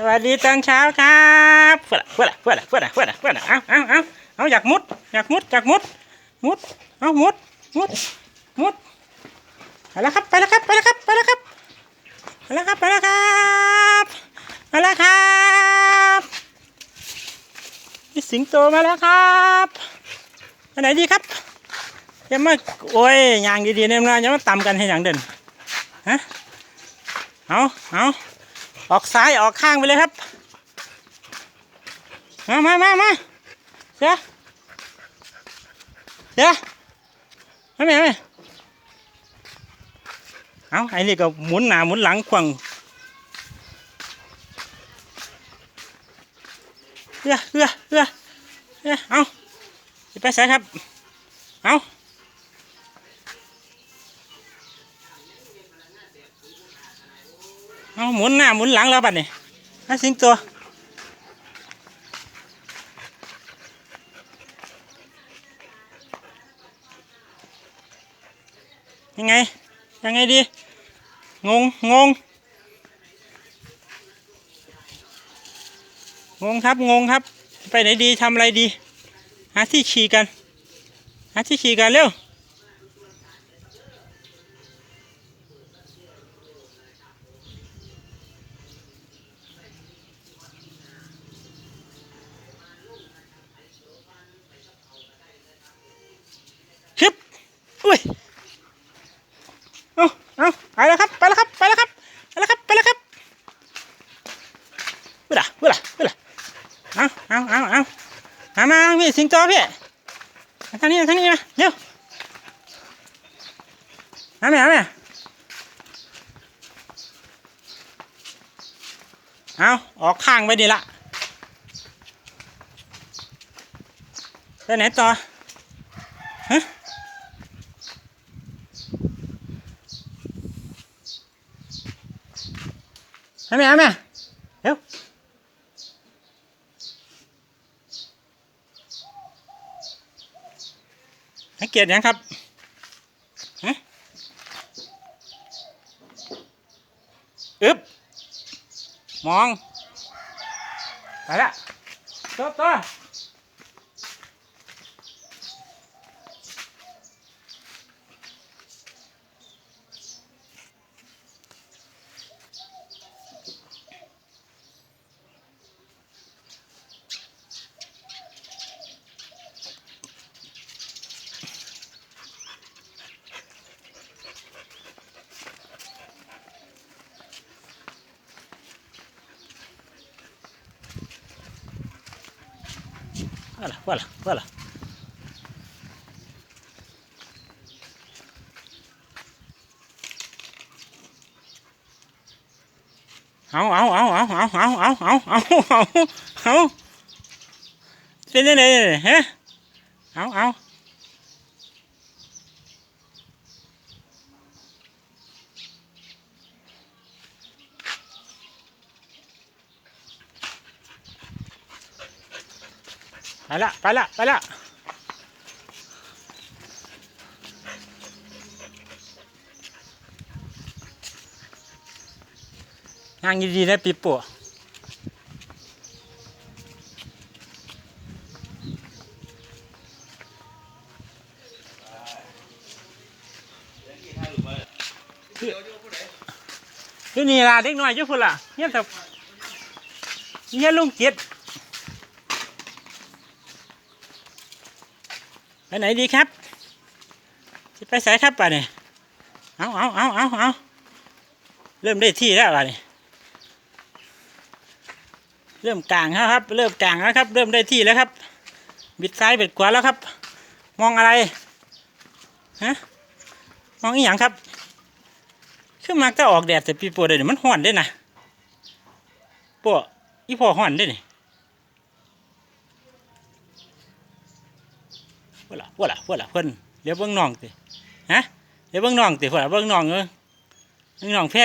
สวัสดีตอนเช้าครับเพื่อเพื่อเพื่อเพื่อเพื่อเพื่อเอาเอาเอาเอาอยากมุดอยากมุดอยากมุดมุดเอามุดมุดมุดไปแล้วครับไปแล้วครับไปแล้วครับไปแล้วครับไปแล้วครับไปแล้วครับไปแล้วครับนี่สิงโตมาแล้วครับไปไหนดีครับอย่ามาโอ้ยยางดีๆเนี่ยนะอย่ามาต่ำกันให้อย่างเด่นฮะเอาเอา ออกซ้ายออกข้างไปเลยครับ มามามามาเสียเสียไม่ไม่ไม่เอาไอ้นี่ก็หมุนหน้าหมุนหลังขวงเอื้อเอื้อเอื้อเอื้อเอาไปใส่ครับ เอา หมุนหน้าหมุนหลังแล้วบัดนี้น่าสิงตัวยังไง ยังไงดี งง งง งงครับ งงครับ ไปไหนดีทำอะไรดี หาที่ฉี่กัน หาที่ฉี่กันเร็ว ชิบอุ้ย เอาเอาไปแล้วครับ ไปแล้วครับ ไปแล้วครับ ไปแล้วครับ ไปแล้วครับเวลาเวลาเวลาเอาเอาเอาเอามามาพี่ สิงโตพี่ทางนี้ทางนี้มาเร็วมาแม่มาแม่เอาออกข้างไปดีละไปไหนต่อฮะให้แม่ให้แม่เร็วให้ เกียรติยังครับฮะอึบมอง ไปละตัวตัว ว่าละว่าละว่าละเอาเอาเอาเอาเอาเอาเอาเอาเอาเอาเอาเป็นยัง ไงเนี่ยฮะเอาเอาไปละไปละไปละงานดีๆนะปีโป้อยู่นี่ล่ะเด็กน้อยอยู่พุ่นล่ะเฮียนแต่เฮียนลุงเกียรติ ไปไหนดีครับจะไปสายครับป่ะเนี่ยเอาเอาเอาเอาเอาเริ่มได้ที่แล้วป่ะเนี่ยเริ่มกลางแล้วครับ เริ่มกลางแล้วครับ เริ่มได้ที่แล้วครับ บิดซ้ายบิดขวาแล้วครับ มองอะไรฮะมองอีหยังครับคือมักจะออกแดดแต่ปีโป้เดี๋ยวมันห่อนได้นะป้อีพ่อห่อนได้เนี่ ว่าล่ะว่าล่ะว่าล่ะเพิ่นเดี๋ยวเบิ่งน้องติฮะเดี๋ยวเบิ่งน้องติว่าล่ะเบิ่งน้องเออเบิ่งน้องแพ้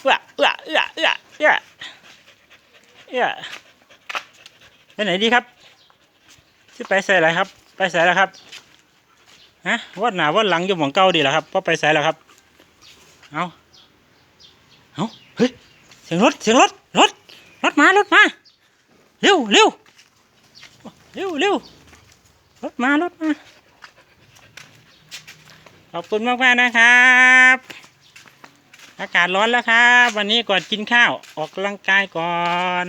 เอื้อเอื้อเอื้อเอื้อเอื้อเอื้อไปไหนดีครับที่ไปใส่อะไรครับ ไปใส่แล้วครับฮะวัดหน้าวัดหลังอยู่หมองเก่าดีแล้วครับเพราะไปใส่แล้วครับเอาเอาเฮ้ยเสียงรถเสียงรถรถรถมารถมาเร็วเร็วเร็วเร็ว รถมารถมาขอบคุณมากมากๆนะครับ อากาศร้อนแล้วครับ วันนี้ก่อนกินข้าวออกกำลังกายก่อน